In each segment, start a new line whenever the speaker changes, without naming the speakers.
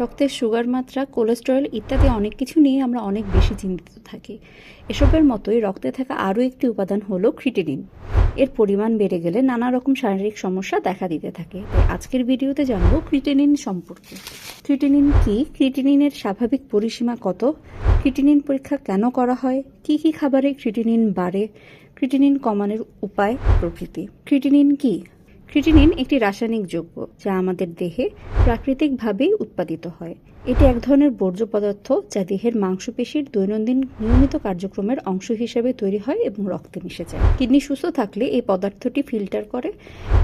রক্তের সুগার মাত্রা, কোলেস্টেরল ইত্যাদি অনেক কিছু নিয়ে আমরা অনেক বেশি চিন্তিত থাকি। এসবের মতোই রক্তে থাকা আরও একটি উপাদান হলো ক্রিটিনিন এর পরিমাণ বেড়ে গেলে নানা রকম শারীরিক সমস্যা দেখা দিতে থাকে। তাই আজকের ভিডিওতে জানব ক্রিটেনিন সম্পর্কে। ক্রিটেনিন কি? ক্রিটেনিনের স্বাভাবিক পরিসীমা কত? ক্রিটেনিন পরীক্ষা কেন করা হয়? কি কি খাবারে ক্রিটিনিন বাড়ে? ক্রিটিনিন কমানোর উপায় প্রভৃতি ক্রিটেনিন কি? ক্রিটিনিন একটি রাসায়নিক যৌগ যা আমাদের দেহে প্রাকৃতিকভাবেই উৎপাদিত হয়। এটি এক ধরনের বর্জ্য পদার্থ যা দেহের মাংসপেশির দৈনন্দিন নিয়মিত কার্যক্রমের অংশ হিসেবে তৈরি হয় এবং রক্তে মিশে যায়। কিডনি সুস্থ থাকলে এই পদার্থটি ফিল্টার করে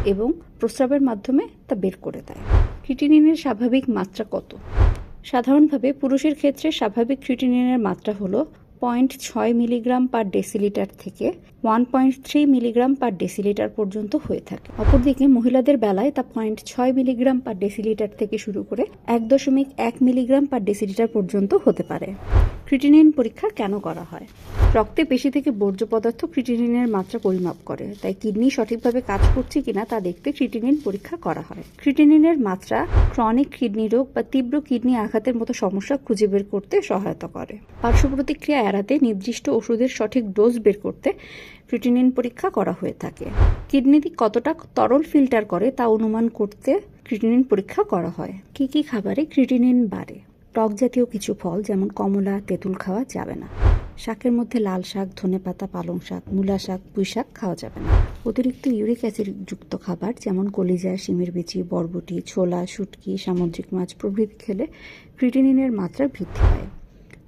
এবং প্রস্রাবের মাধ্যমে তা বের করে দেয়। ক্রিটিনিনের স্বাভাবিক মাত্রা কত? সাধারণভাবে পুরুষের ক্ষেত্রে স্বাভাবিক ক্রিটিনিনের মাত্রা হলো পয়েন্ট ছয় মিলিগ্রাম পার ডেসিলিটার থেকে one point three milligram per decilitre পর্যন্ত হয়ে থাকে। অপরদিকে মহিলাদের বেলায় তা পয়েন্ট ছয় মিলিগ্রাম পার ডেসিলিটার থেকে শুরু করে এক দশমিক এক মিলিগ্রাম পার ডেসিলিটার পর্যন্ত হতে পারে। ক্রিটিনিন পরীক্ষা কেন করা হয়? রক্তে পেশি থেকে বর্জ্য পদার্থ ক্রিটিনিনের মাত্রা পরিমাপ করে, তাই কিডনি সঠিকভাবে কাজ করছে কিনা তা দেখতে ক্রিটিনিন পরীক্ষা করা হয়। ক্রিটিনিনের মাত্রা ক্রনিক কিডনি রোগ বা তীব্র কিডনি আঘাতের মতো সমস্যা খুঁজে বের করতে সহায়তা করে। পার্শ্ব প্রতিক্রিয়া এড়াতে নির্দিষ্ট ওষুধের সঠিক ডোজ বের করতে ক্রিটিনিন পরীক্ষা করা হয়ে থাকে। কিডনিটি কতটা তরল ফিল্টার করে তা অনুমান করতে ক্রিটিনিন পরীক্ষা করা হয়। কি কি খাবারে ক্রিটিনিন বাড়ে? টক জাতীয় কিছু ফল, যেমন কমলা, তেঁতুল খাওয়া যাবে না। শাকের মধ্যে লাল শাক, ধনে পাতা, পালং শাক, মূলা শাক, পুঁই শাক খাওয়া যাবে না। অতিরিক্ত ইউরিক অ্যাসিড যুক্ত খাবার, যেমন কলিজা, শিমের বিচি, বরবটি, ছোলা, শুটকি, সামুদ্রিক মাছ প্রভৃতি খেলে ক্রিটিনিনের মাত্রা বৃদ্ধি পায়।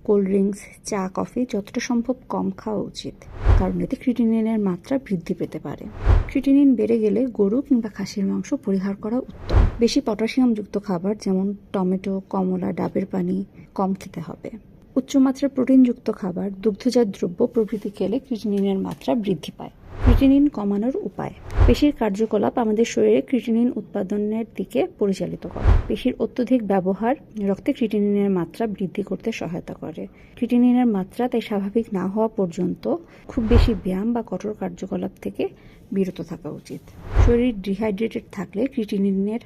কোল্ড ড্রিঙ্কস, চা, কফি যতটা সম্ভব কম খাওয়া উচিত। কারণ এতে ক্রিটিনিনের মাত্রা বৃদ্ধি পেতে পারে। ক্রিটিনিন বেড়ে গেলে গরু কিংবা খাসির মাংস পরিহার করা উত্তম। বেশি পটাশিয়ামযুক্ত খাবার যেমন টমেটো, কমলা, ডাবের পানি কম খেতে হবে। উচ্চমাত্রার প্রোটিনযুক্ত খাবার, দুগ্ধজাত দ্রব্য প্রভৃতি খেলে ক্রিটিনিনের মাত্রা বৃদ্ধি পায়। ক্রিটিনিন কমানোর উপায়। পেশির কার্যকলাপ আমাদের শরীরে ক্রিটিনিন উৎপাদনের দিকে পরিচালিত করে। পেশির অত্যধিক ব্যবহার রক্তে ক্রিটিনিনের মাত্রা বৃদ্ধি করতে সহায়তা করে। ক্রিটিনিনের মাত্রা তাই স্বাভাবিক না হওয়া পর্যন্ত খুব বেশি ব্যায়াম বা কঠোর কার্যকলাপ থেকে বিরত থাকা উচিত। শরীর ডিহাইড্রেটেড থাকলে ক্রিটিনিনের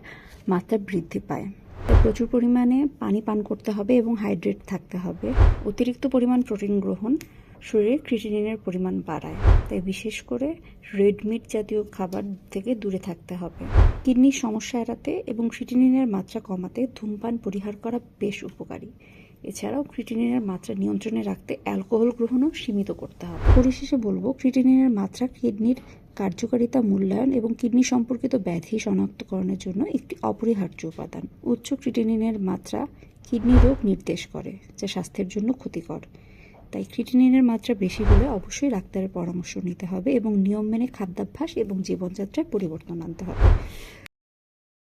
মাত্রা বৃদ্ধি পায়। প্রচুর পরিমাণে পানি পান করতে হবে এবং হাইড্রেট থাকতে হবে। অতিরিক্ত পরিমাণ প্রোটিন গ্রহণ শরীরে ক্রিটিনিনের পরিমাণ বাড়ায়। তাই বিশেষ করে রেড মিট জাতীয় খাবার থেকে দূরে থাকতে হবে। কিডনির সমস্যা এড়াতে এবং ক্রিটিনিনের মাত্রা কমাতে ধূমপান পরিহার করা বেশ উপকারী। এছাড়াও ক্রিটিনিনের মাত্রা নিয়ন্ত্রণে রাখতে অ্যালকোহল গ্রহণও সীমিত করতে হবে। পরিশেষে বলব ক্রিটিনিনের মাত্রা কিডনির কার্যকারিতা মূল্যায়ন এবং কিডনি সম্পর্কিত ব্যাধি শনাক্তকরণের জন্য একটি অপরিহার্য উপাদান। উচ্চ ক্রিটিনিনের মাত্রা কিডনি রোগ নির্দেশ করে, যা স্বাস্থ্যের জন্য ক্ষতিকর। তাই ক্রিটিনিনের মাত্রা বেশি হলে অবশ্যই ডাক্তারের পরামর্শ নিতে হবে এবং নিয়ম মেনে খাদ্যাভ্যাস এবং জীবনযাত্রায় পরিবর্তন আনতে হবে।